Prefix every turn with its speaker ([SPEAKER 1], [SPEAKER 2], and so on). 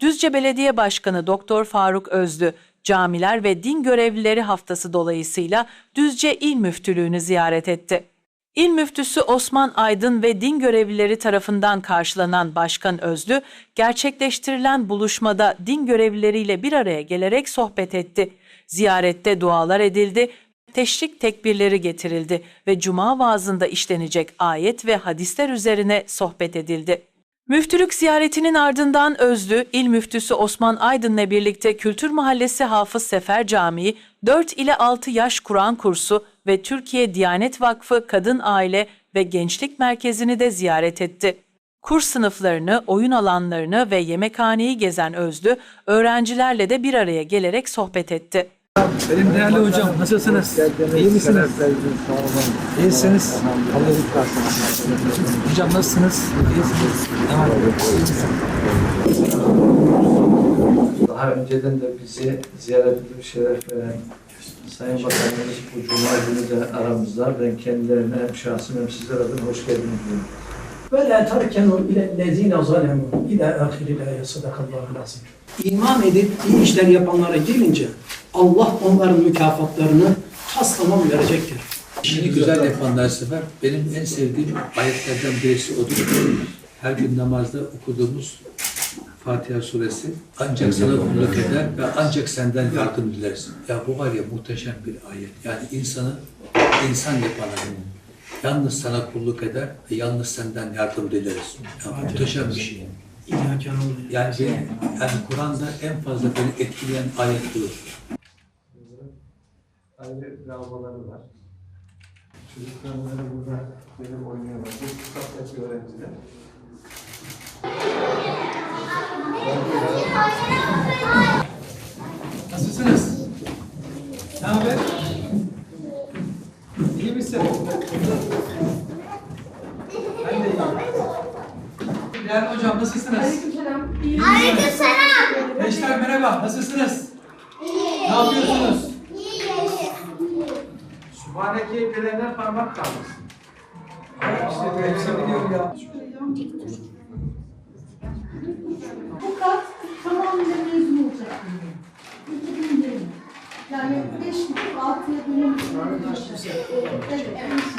[SPEAKER 1] Düzce Belediye Başkanı Doktor Faruk Özlü, Camiler ve Din Görevlileri Haftası dolayısıyla Düzce İl Müftülüğü'nü ziyaret etti. İl Müftüsü Osman Aydın ve din görevlileri tarafından karşılanan Başkan Özlü, gerçekleştirilen buluşmada din görevlileriyle bir araya gelerek sohbet etti. Ziyarette dualar edildi, teşrik tekbirleri getirildi ve cuma vaazında işlenecek ayet ve hadisler üzerine sohbet edildi. Müftülük ziyaretinin ardından Özlü, İl Müftüsü Osman Aydın'la birlikte Kültür Mahallesi Hafız Sefer Camii, 4 ile 6 yaş Kur'an kursu ve Türkiye Diyanet Vakfı Kadın Aile ve Gençlik Merkezi'ni de ziyaret etti. Kurs sınıflarını, oyun alanlarını ve yemekhaneyi gezen Özlü, öğrencilerle de bir araya gelerek sohbet etti.
[SPEAKER 2] Benim değerli hocam nasılsınız? İyi misiniz? İyisiniz. Hocam nasılsınız? İyisiniz.
[SPEAKER 3] Daha önceden de bizi ziyaret edip şeref veren Sayın Bakanımız bu Cuma günü de aramızda. Ben kendilerine hem şahsım hem sizler adına hoş geldiniz diyorum.
[SPEAKER 4] Ve la terkenu ile ilellezine zalemu ila ahiril ayet sadakallahu lazim. İman edip iyi işler yapanlara gelince Allah onların mükafatlarını tas tamam verecektir.
[SPEAKER 2] İşini güzel yapanlar sefer benim en sevdiğim ayetlerden birisi odur. Her gün namazda okuduğumuz Fatiha suresi ancak sana kulluk eder ve ancak senden yardım dileriz. Ya bu var ya muhteşem bir ayet. Yani insanı insan yapan Yalnız sana kulluk eder ve yalnız senden yardım dileriz. Ya muhteşem bir şey. Yani beni, yani Kur'an'da en fazla beni etkileyen ayet budur.
[SPEAKER 3] Ayrı lavaboları var. Çocuklar böyle burada benim oynuyorlar. Bu kitaptaki öğrenciler.
[SPEAKER 2] Nasılsınız? Ne haber? İyi misin? Ben de iyiyim. Değerli hocam nasılsınız?
[SPEAKER 5] Aleykümselam.
[SPEAKER 2] Gençler merhaba, nasılsınız? Ne yapıyorsunuz?
[SPEAKER 3] Sübhaneke'yi bilenler parmak kaldırsın.
[SPEAKER 2] İşte hepsi biliyor ya.
[SPEAKER 5] Bu kat tamamıyla mezun olacak. İki bin değil. Yani beş, altıya bölüm. Evet, evet.